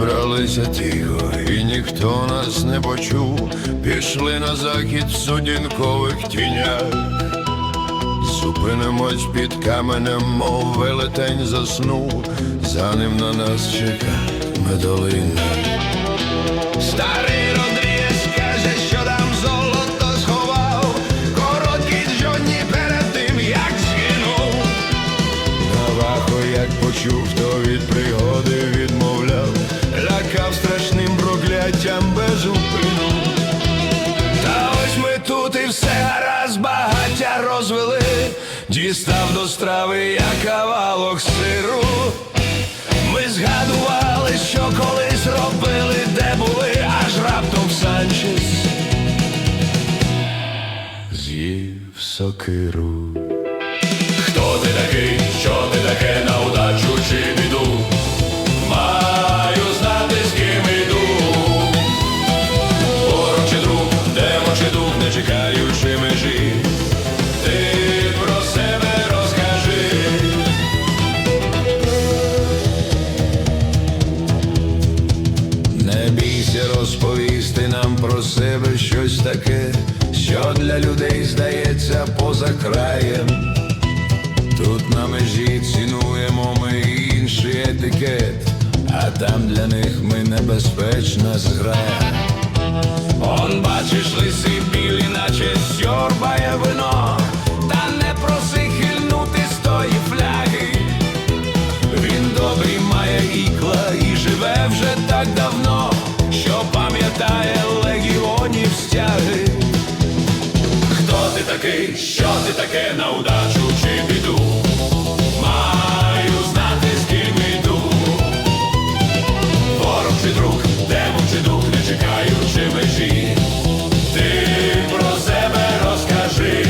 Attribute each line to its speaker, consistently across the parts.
Speaker 1: Зібралися тихо, і ніхто нас не почув. Пішли на захід в сутінкових тінях. Зупинимось під каменем, мов велетень заснув. За ним на нас чека медолина. Старий дістав до страви я кавалок сиру. Ми згадували, що колись робили, де були, аж раптом Санчес з'їв сокиру. Хто ти такий, таке, що для людей здається поза краєм. Тут на межі цінуємо ми інший етикет, а там для них ми небезпечна зграя. Он бачиш лисий білі, наче сьорбає вино, Що ти таке на удачу чи біду? Маю знати, з ким іду. Ворог чи друг, демон чи дух, не чекаючи межі. Ти про себе розкажи.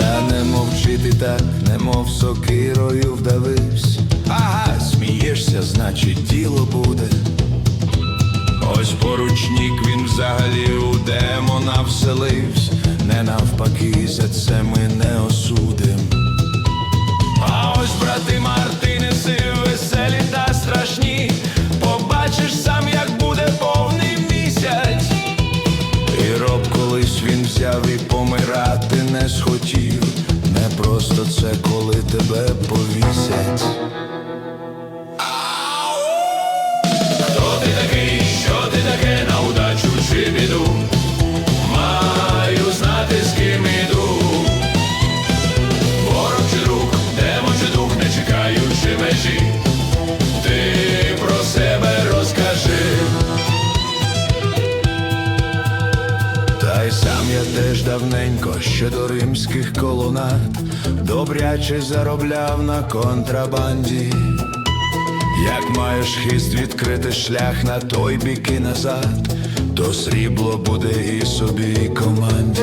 Speaker 1: Та не мовчи ти так, немов сокирою вдавився. Ага, смієшся, значить діло буде. Ось поручник він взагалі у демона вселився, не навпаки, за це ми не осудим. А ось брати Мартинеси веселі та страшні, побачиш сам, як буде повний місяць. І роб колись він взяв і помирати не схотів. Не просто це, коли тебе повісять. Теж давненько ще до римських колонат добряче заробляв на контрабанді. Як маєш хист відкрити шлях на той бік і назад, то срібло буде і собі, і команді.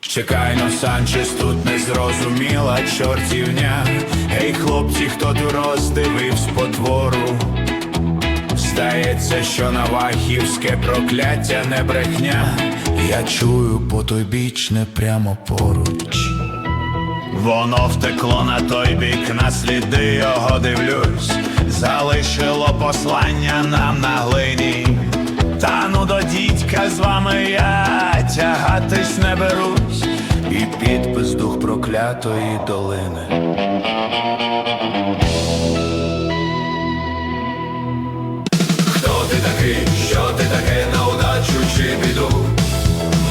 Speaker 1: Чекай, но Санчес тут не зрозуміла чортівня. Гей, хлопці, хто тут роздивив спотвору? Здається, що навахівське прокляття не брехня. Я чую потойбічне прямо поруч. Воно втекло на той бік, на сліди його дивлюсь, залишило послання нам на глині. Та ну до дідька з вами я тягатись не берусь, і підпис дух проклятої долини. Такий, що ти таке на удачу чи біду?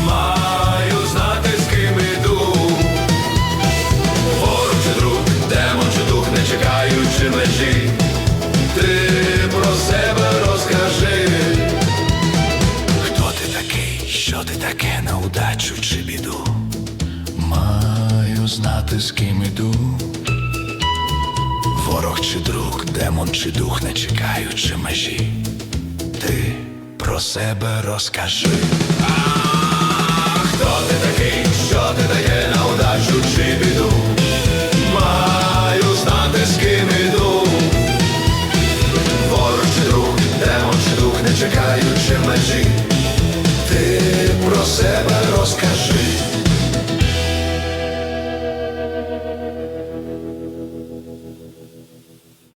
Speaker 1: Маю знати, з ким іду. Ворог чи друг, демон чи дух, не чекаючи межі. Ти про себе розкажи. Хто ти такий, що ти таке на удачу чи біду? Маю знати, з ким іду. Ворог чи друг, демон чи дух, не чекаючи межі ти про себе розкажи. Хто ти такий, що ти дає на удачу чи біду? Маю знати, з ким іду. Ворог чи друг, демон чи дух, не чекаючи межі.